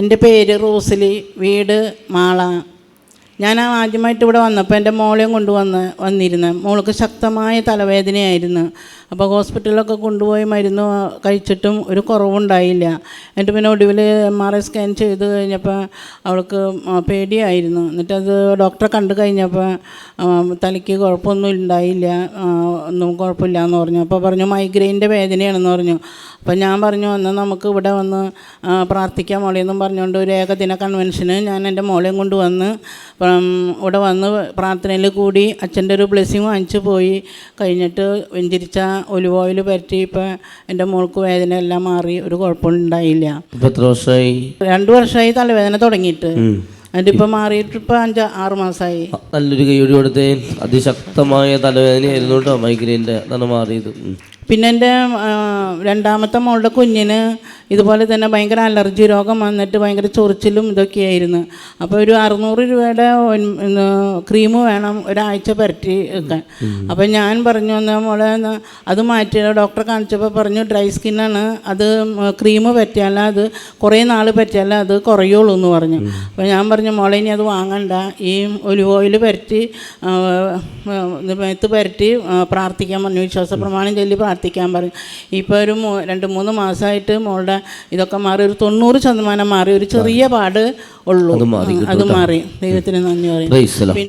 എന്റെ പേര് റോസിലി വീട് മാള. ഞാൻ ആദ്യമായിട്ട് ഇവിടെ വന്നപ്പോൾ എന്റെ മോളെയും കൊണ്ടുവന്ന് വന്നിരുന്നു. മോൾക്ക് ശക്തമായ തലവേദനയായിരുന്നു. അപ്പോൾ ഹോസ്പിറ്റലിലൊക്കെ കൊണ്ടുപോയി മരുന്ന് കഴിച്ചിട്ടും ഒരു കുറവുണ്ടായില്ല. എന്നിട്ട് പിന്നെ ഒടുവിൽ എം ആർ ഐ സ്കാൻ ചെയ്ത് കഴിഞ്ഞപ്പോൾ അവൾക്ക് പേടിയായിരുന്നു. എന്നിട്ടത് ഡോക്ടറെ കണ്ടു കഴിഞ്ഞപ്പോൾ തലയ്ക്ക് കുഴപ്പമൊന്നും ഉണ്ടായില്ല. ഒന്നും കുഴപ്പമില്ല എന്ന് പറഞ്ഞു. അപ്പോൾ പറഞ്ഞു മൈഗ്രെയിന്റെ വേദനയാണെന്ന് പറഞ്ഞു. അപ്പോൾ ഞാൻ പറഞ്ഞു എന്നാൽ നമുക്ക് ഇവിടെ വന്ന് പ്രാർത്ഥിക്കാം മോളെന്നും പറഞ്ഞുകൊണ്ട് ഒരു ഏകദിന കൺവെൻഷന് ഞാൻ എന്റെ മോളെയും കൊണ്ട് വന്ന് ഇവിടെ വന്ന് പ്രാർത്ഥനയിൽ കൂടി അച്ഛന്റെ ഒരു ബ്ലെസ്സിങ് വാങ്ങിച്ചു പോയി. കഴിഞ്ഞിട്ട് വെഞ്ചിരിച്ച ഒലിവ് ഓയിൽ പരറ്റി ഇപ്പം എന്റെ മോൾക്ക് വേദന എല്ലാം മാറി ഒരു കുഴപ്പമുണ്ടായില്ല രണ്ട് വർഷമായി തലവേദന തുടങ്ങിയിട്ട്. മാറിയിട്ട് ഇപ്പം അഞ്ച് ആറ് മാസമായി നല്ലൊരു കൈ കൊടുത്തേ. അതിശക്തമായ തലവേദനയായിരുന്നു കേട്ടോ മൈഗ്രൈന്റെ അതാണ് മാറിയത്. പിന്നെ എന്റെ രണ്ടാമത്തെ മോളുടെ കുഞ്ഞിന് ഇതുപോലെ തന്നെ ഭയങ്കര അലർജി രോഗം വന്നിട്ട് ഭയങ്കര ചൊറിച്ചിലും ഇതൊക്കെയായിരുന്നു അപ്പോൾ ഒരു അറുന്നൂറ് രൂപയുടെ ക്രീം വേണം ഒരാഴ്ച പരറ്റി വെക്കാൻ. അപ്പോൾ ഞാൻ പറഞ്ഞു വന്ന മോളെ അത് മാറ്റി ഡോക്ടറെ കാണിച്ചപ്പോൾ പറഞ്ഞു ഡ്രൈ സ്കിന്നാണ് അത് ക്രീം പറ്റിയാൽ അത് കുറേ നാൾ പറ്റിയാൽ അത് കുറയുള്ളൂ എന്ന് പറഞ്ഞു. അപ്പോൾ ഞാൻ പറഞ്ഞു മോളെ ഇനി അത് വാങ്ങണ്ട. ഈ ഒലിവ് ഓയിൽ പരറ്റി മേത്ത് പുരട്ടി പ്രാർത്ഥിക്കാൻ പറഞ്ഞു. വിശ്വാസ പ്രമാണം ചൊല്ലി പ്രാർത്ഥിക്കാൻ പറയും. ഇപ്പോൾ ഒരു രണ്ട് മൂന്ന് മാസമായിട്ട് മോളുടെ ഇതൊക്കെ മാറി ഒരു തൊണ്ണൂറ് ശതമാനം മാറി ഒരു ചെറിയ പാട് ഉള്ളൂ. അത് മാറി ദൈവത്തിന് നന്ദി പറയും.